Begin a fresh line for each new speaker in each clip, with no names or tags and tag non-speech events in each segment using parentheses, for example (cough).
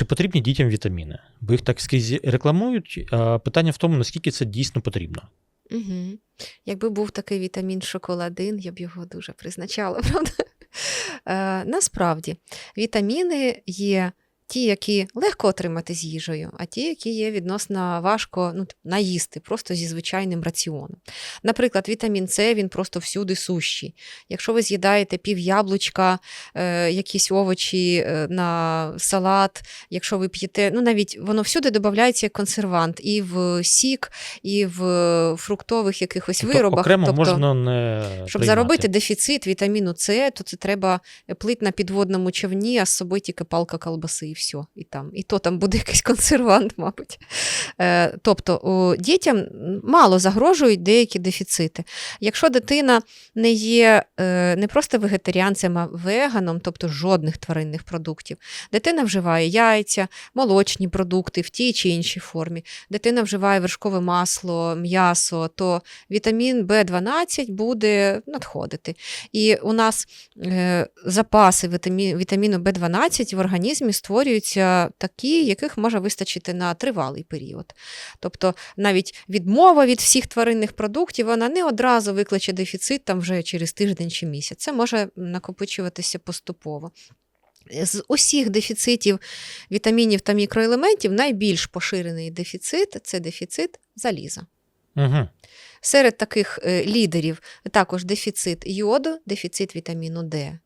чи потрібні дітям вітаміни? Бо їх так скрізь рекламують. А питання в тому, наскільки це дійсно потрібно.
Угу. Якби був такий вітамін шоколадин, я б його дуже призначала, (laughs) правда? Е, насправді, вітаміни є ті, які легко отримати з їжею, а ті, які є відносно важко ну, наїсти, просто зі звичайним раціоном. Наприклад, вітамін С він просто всюди сущий. Якщо ви з'їдаєте пів яблучка, е, якісь овочі е, на салат, якщо ви п'єте, ну навіть воно всюди додається як консервант, і в сік, і в фруктових якихось
Тобто
виробах.
окремо
тобто,
можна не
щоб
приймати.
заробити дефіцит вітаміну С, то це треба плити на підводному човні, а з собою тільки палка колбаси все. І, там, і то там буде (laughs) якийсь консервант, мабуть. Е, тобто дітям мало загрожують деякі дефіцити. Якщо дитина не є е, не просто вегетаріанцем, а веганом, тобто жодних тваринних продуктів, дитина вживає яйця, молочні продукти в тій чи іншій формі, дитина вживає вершкове масло, м'ясо, то вітамін В12 буде надходити. І у нас е, запаси вітамі, вітаміну В12 в організмі створюються такі, яких може вистачити на тривалий період. Тобто навіть відмова від всіх тваринних продуктів вона не одразу викличе дефіцит там вже через тиждень чи місяць. Це може накопичуватися поступово. З усіх дефіцитів вітамінів та мікроелементів найбільш поширений дефіцит це дефіцит заліза.
Угу.
Серед таких е, лідерів також дефіцит йоду, дефіцит вітаміну Д.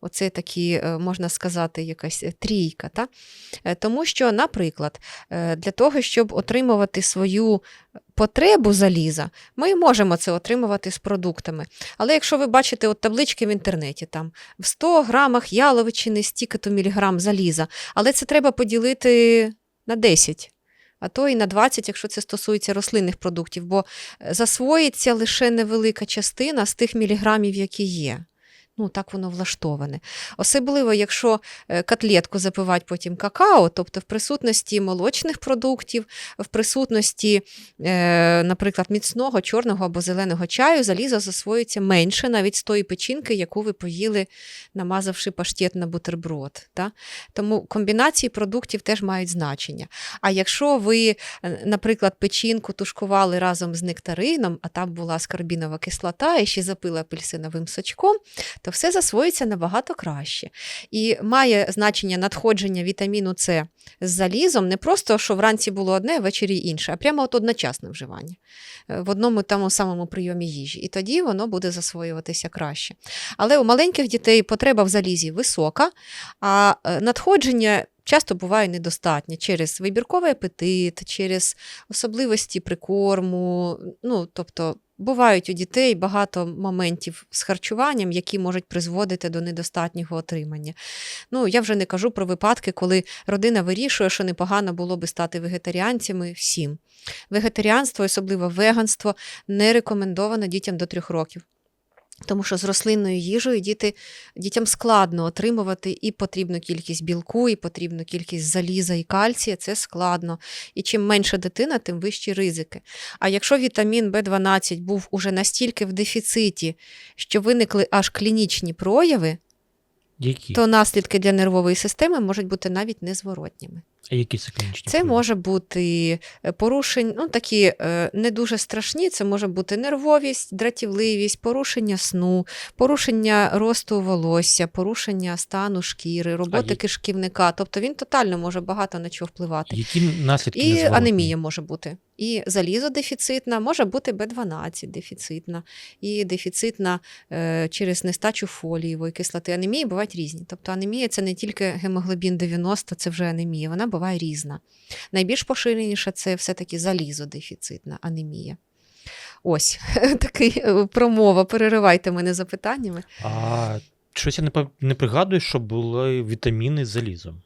Оце такі, е, можна сказати, якась е, трійка. Та? Е, Тому що, наприклад, для того, щоб отримувати свою потребу заліза, ми можемо це отримувати з продуктами. Але якщо ви бачите от таблички в інтернеті, там в 100 грамах яловичини стільки-то міліграм заліза, але це треба поділити на 10. А то і на 20, якщо це стосується рослинних продуктів, бо засвоїться лише невелика частина з тих міліграмів, які є. Ну, так воно влаштоване. Особливо, якщо е, котлетку запивати потім какао, тобто в присутності молочних продуктів, в присутності, е, наприклад, міцного чорного або зеленого чаю, залізо засвоюється менше навіть з тої печінки, яку ви поїли, намазавши паштет на бутерброд. Та? Тому комбінації продуктів теж мають значення. А якщо ви, е, наприклад, печінку тушкували разом з нектарином, а там була скарбінова кислота, і ще запили апельсиновим сочком, то все засвоїться набагато краще. І має значення надходження вітаміну С з залізом не просто, що вранці було одне, ввечері інше, а прямо от одночасне вживання е, в одному тому самому прийомі їжі. І тоді воно буде засвоюватися краще. Але у маленьких дітей потреба в залізі висока, а е, надходження. Часто буває недостатнє через вибірковий апетит, через особливості прикорму. Ну, тобто бувають у дітей багато моментів з харчуванням, які можуть призводити до недостатнього отримання. Ну, я вже не кажу про випадки, коли родина вирішує, що непогано було би стати вегетаріанцями всім. Вегетаріанство, особливо веганство, не рекомендовано дітям до трьох років. Тому що з рослинною їжею діти, дітям складно отримувати і потрібну кількість білку, і потрібну кількість заліза і кальція. Це складно. І чим менша дитина, тим вищі ризики. А якщо вітамін В12 був уже настільки в дефіциті, що виникли аж клінічні прояви,
Які?
то наслідки для нервової системи можуть бути навіть незворотніми.
А які це клінічні?
Це може бути е, порушень, ну такі е, не дуже страшні. Це може бути нервовість, дратівливість, порушення сну, порушення росту волосся, порушення стану шкіри, роботи
є-
кишківника. Тобто він тотально може багато на чого впливати.
Які наслідки
І
незворотні?
анемія може бути. І залізо дефіцитна, може бути Б12 дефіцитна, і дефіцитна е, через нестачу фолієвої кислоти. Анемії бувають різні. Тобто анемія це не тільки гемоглобін 90, це вже анемія, вона буває різна. Найбільш поширеніша це все-таки залізодефіцитна анемія. Ось (laughs) такий е, промова. Переривайте мене запитаннями.
А щось я не, не пригадую, що були вітаміни з залізом.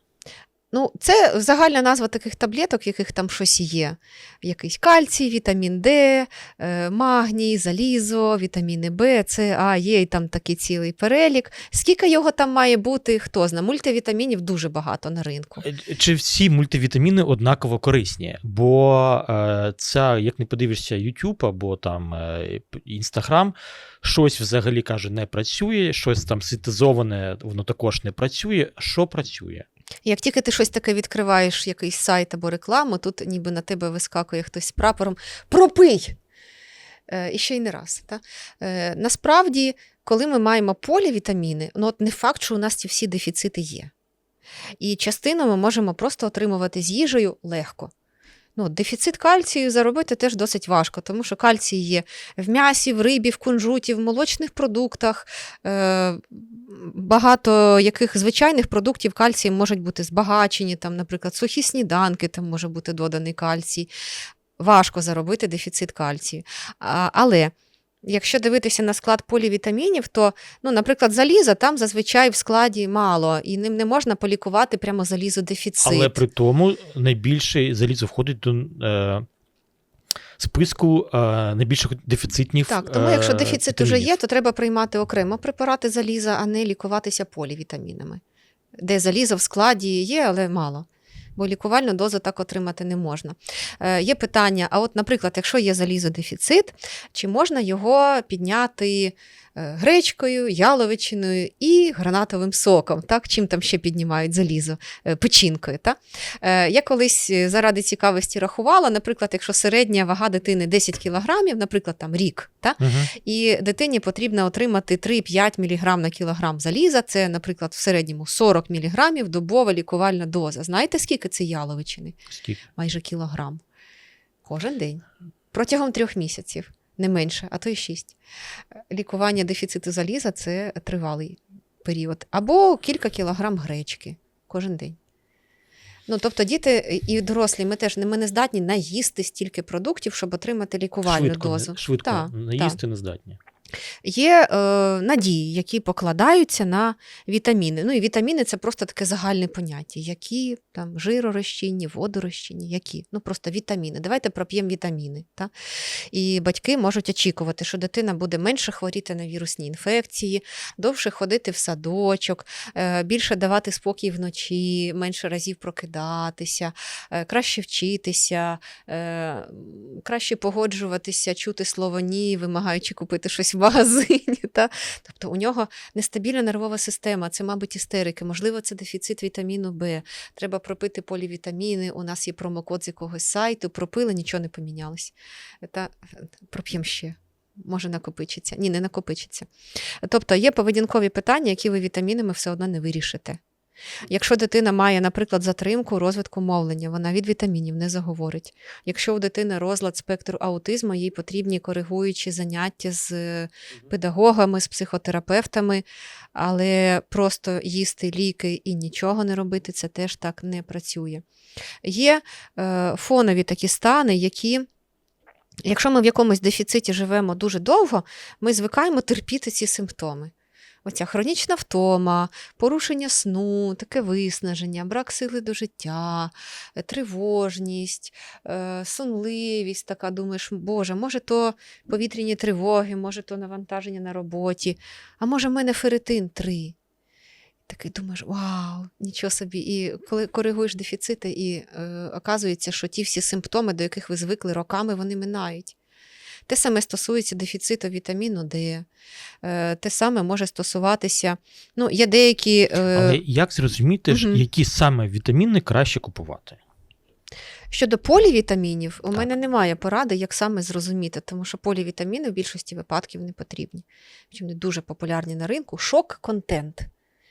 Ну, це загальна назва таких таблеток, яких там щось є. Якийсь кальцій, вітамін Д, е, магній, залізо, вітаміни Б, С, А, є і там такий цілий перелік. Скільки його там має бути, хто знає. Мультивітамінів дуже багато на ринку.
Е, Чи всі мультивітаміни однаково корисні? Бо це, як не подивишся, YouTube або там е, Instagram, щось взагалі каже, не працює, щось там синтезоване, воно також не працює. Що працює?
Як тільки ти щось таке відкриваєш, якийсь сайт або рекламу, тут ніби на тебе вискакує хтось з прапором пропий! Е, і ще й не раз. Та? Е, насправді, коли ми маємо полівітаміни, ну от не факт, що у нас ці всі дефіцити є. І частину ми можемо просто отримувати з їжею легко. Ну, дефіцит кальцію заробити теж досить важко, тому що кальцій є в м'ясі, в рибі, в кунжуті, в молочних продуктах. Е, багато яких звичайних продуктів кальцієм можуть бути збагачені, там, наприклад, сухі сніданки, там може бути доданий кальцій. Важко заробити дефіцит кальцію. Але якщо дивитися на склад полівітамінів, то, ну, наприклад, заліза там зазвичай в складі мало, і ним не можна полікувати прямо залізодефіцит.
Але при тому найбільше залізо входить до е, списку е, найбільших дефіцитів.
Так, тому якщо
е,
дефіцит уже є, то треба приймати окремо препарати заліза, а не лікуватися полівітамінами, де залізо в складі є, але мало. Бо лікувальну дозу так отримати не можна. Е, є питання: а от, наприклад, якщо є залізодефіцит, чи можна його підняти гречкою, яловичиною і гранатовим соком? Так? Чим там ще піднімають залізо? Е, печінкою. Так? Е, я колись е, заради цікавості рахувала, наприклад, якщо середня вага дитини 10 кг, наприклад, там рік, так?
Мгм.
і дитині потрібно отримати 3-5 мг на кілограм заліза, це, наприклад, в середньому 40 мг добова лікувальна доза. Знаєте, скільки це яловичини?
Скільки?
Майже кілограм. Кожен день. Протягом трьох місяців, не менше, а то й шість. Лікування дефіциту заліза це тривалий період. Або кілька кілограм гречки кожен день. Ну, тобто діти і дорослі, ми теж ми не здатні наїсти стільки продуктів, щоб отримати лікувальну
швидко,
дозу.
швидко
Так,
наїсти не здатні.
Є е, надії, які покладаються на вітаміни. Ну і вітаміни це просто таке загальне поняття. Які там жиророзчинні, водорозчинні, які? Ну просто вітаміни. Давайте проп'ємо вітаміни. Та? І батьки можуть очікувати, що дитина буде менше хворіти на вірусні інфекції, довше ходити в садочок, е, більше давати спокій вночі, менше разів прокидатися, е, краще вчитися, е, краще погоджуватися, чути слово ні, вимагаючи купити щось магазині. (laughs) Та? Тобто у нього нестабільна нервова система, це, мабуть, істерики, можливо, це дефіцит вітаміну Б. Треба пропити полівітаміни. У нас є промокод з якогось сайту, пропили, нічого не помінялось. Та проп'ємо ще. Може накопичиться. Ні, не накопичиться. Тобто є поведінкові питання, які ви вітамінами все одно не вирішите. Якщо дитина має, наприклад, затримку розвитку мовлення, вона від вітамінів не заговорить. Якщо у дитини розлад спектру аутизму, їй потрібні коригуючі заняття з е, педагогами, з психотерапевтами, але просто їсти ліки і нічого не робити, це теж так не працює. Є е, фонові такі стани, які. Якщо ми в якомусь дефіциті живемо дуже довго, ми звикаємо терпіти ці симптоми. Оця хронічна втома, порушення сну, таке виснаження, брак сили до життя, е, тривожність, е, сонливість, така думаєш, Боже, може, то повітряні тривоги, може, то навантаження на роботі, а може, в мене феритин 3. Такий думаєш, вау, нічого собі. І коли коригуєш дефіцити, і е, оказується, що ті всі симптоми, до яких ви звикли роками, вони минають. Те саме стосується дефіциту вітаміну Д, е, те саме може стосуватися. Ну, є деякі. е,
Але як зрозуміти,
Мгм.
які саме вітаміни краще купувати?
Щодо полівітамінів, у
Так.
мене немає поради, як саме зрозуміти, тому що полівітаміни в більшості випадків не потрібні. Причому вони дуже популярні на ринку. Шок-контент.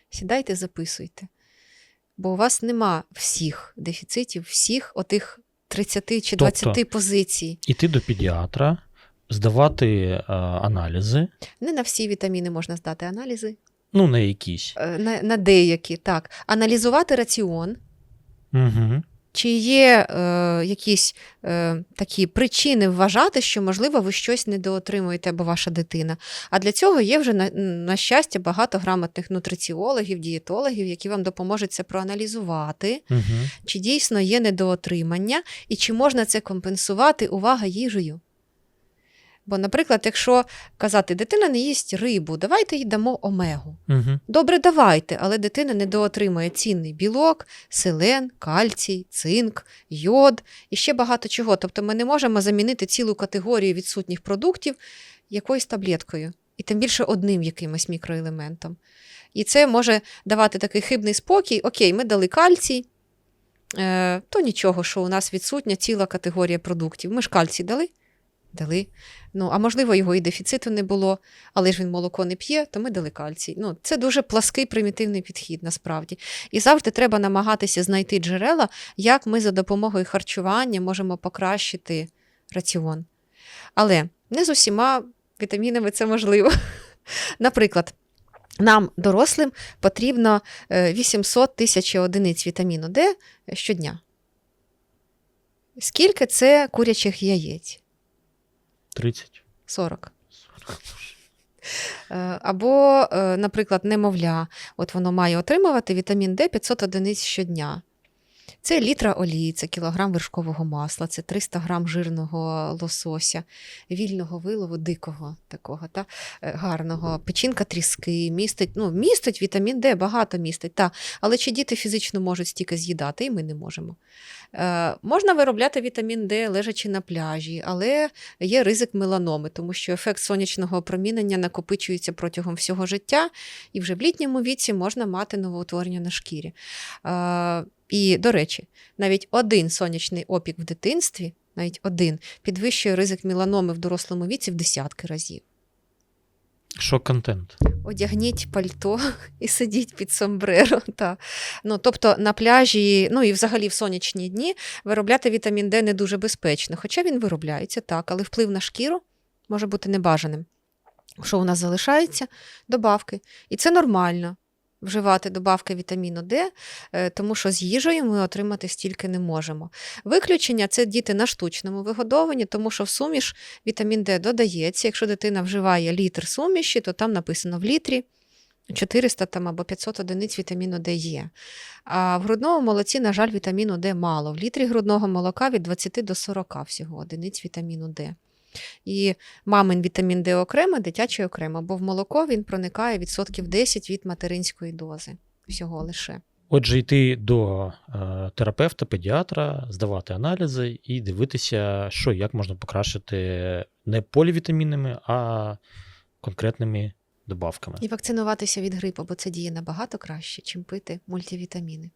Сідайте, записуйте. Бо у вас нема всіх дефіцитів, всіх отих 30 чи
Тобто-
позицій.
Іти до педіатра, здавати е, аналізи,
Не на всі вітаміни можна здати аналізи,
ну, на якісь.
е, на, на деякі, так. Аналізувати раціон,
Угу.
Чи є е, якісь е, такі причини вважати, що, можливо, ви щось недоотримуєте або ваша дитина? А для цього є вже, на, на щастя, багато грамотних нутриціологів, дієтологів, які вам допоможуть це проаналізувати,
Угу.
чи дійсно є недоотримання, і чи можна це компенсувати увага їжею. Бо, наприклад, якщо казати, дитина не їсть рибу, давайте їй дамо омегу.
Угу.
Добре, давайте, але дитина недоотримує цінний білок, селен, кальцій, цинк, йод і ще багато чого. Тобто ми не можемо замінити цілу категорію відсутніх продуктів якоюсь таблеткою, і тим більше одним якимось мікроелементом. І це може давати такий хибний спокій. Окей, ми дали кальцій, е, то нічого, що у нас відсутня ціла категорія продуктів. Ми ж кальцій дали? Дали. Ну, а можливо, його і дефіциту не було, але ж він молоко не п'є, то ми дали кальцій. Ну, це дуже плаский примітивний підхід насправді. І завжди треба намагатися знайти джерела, як ми за допомогою харчування можемо покращити раціон. Але не з усіма вітамінами це можливо. (laughs) Наприклад, нам, дорослим, потрібно е, 800 тисяч одиниць вітаміну Д щодня. Скільки це курячих яєць?
30.
40. 40. Або, е, наприклад, немовля, от воно має отримувати вітамін Д 500 одиниць щодня. Це літра олії, це кілограм вершкового масла, це 300 грам жирного лосося, вільного вилову, дикого такого, та, е, гарного, печінка тріски, містить, ну, містить вітамін Д, багато містить, та, але чи діти фізично можуть стільки з'їдати, і ми не можемо. Е, можна виробляти вітамін Д, лежачи на пляжі, але є ризик меланоми, тому що ефект сонячного опромінення накопичується протягом всього життя, і вже в літньому віці можна мати новоутворення на шкірі. Е, і, до речі, навіть один сонячний опік в дитинстві, навіть один, підвищує ризик меланоми в дорослому віці в десятки разів.
Що контент?
Одягніть пальто (laughs) і сидіть під сомбреро. (laughs) Та. Ну, тобто на пляжі, ну і взагалі в сонячні дні виробляти вітамін Д не дуже безпечно. Хоча він виробляється так, але вплив на шкіру може бути небажаним. Що у нас залишається? Добавки. І це нормально вживати добавки вітаміну Д, е, тому що з їжею ми отримати стільки не можемо. Виключення це діти на штучному вигодованні, тому що в суміш вітамін Д додається. Якщо дитина вживає літр суміші, то там написано в літрі 400 там, або 500 одиниць вітаміну Д є. А в грудному молоці, на жаль, вітаміну Д мало. В літрі грудного молока від 20 до 40 всього одиниць вітаміну Д. І мамин вітамін Д окремо, дитячий окремо, бо в молоко він проникає відсотків 10 від материнської дози. Всього лише.
Отже, йти до е, терапевта, педіатра, здавати аналізи і дивитися, що як можна покращити не полівітамінними, а конкретними добавками.
І вакцинуватися від грипу, бо це діє набагато краще, чим пити мультивітаміни.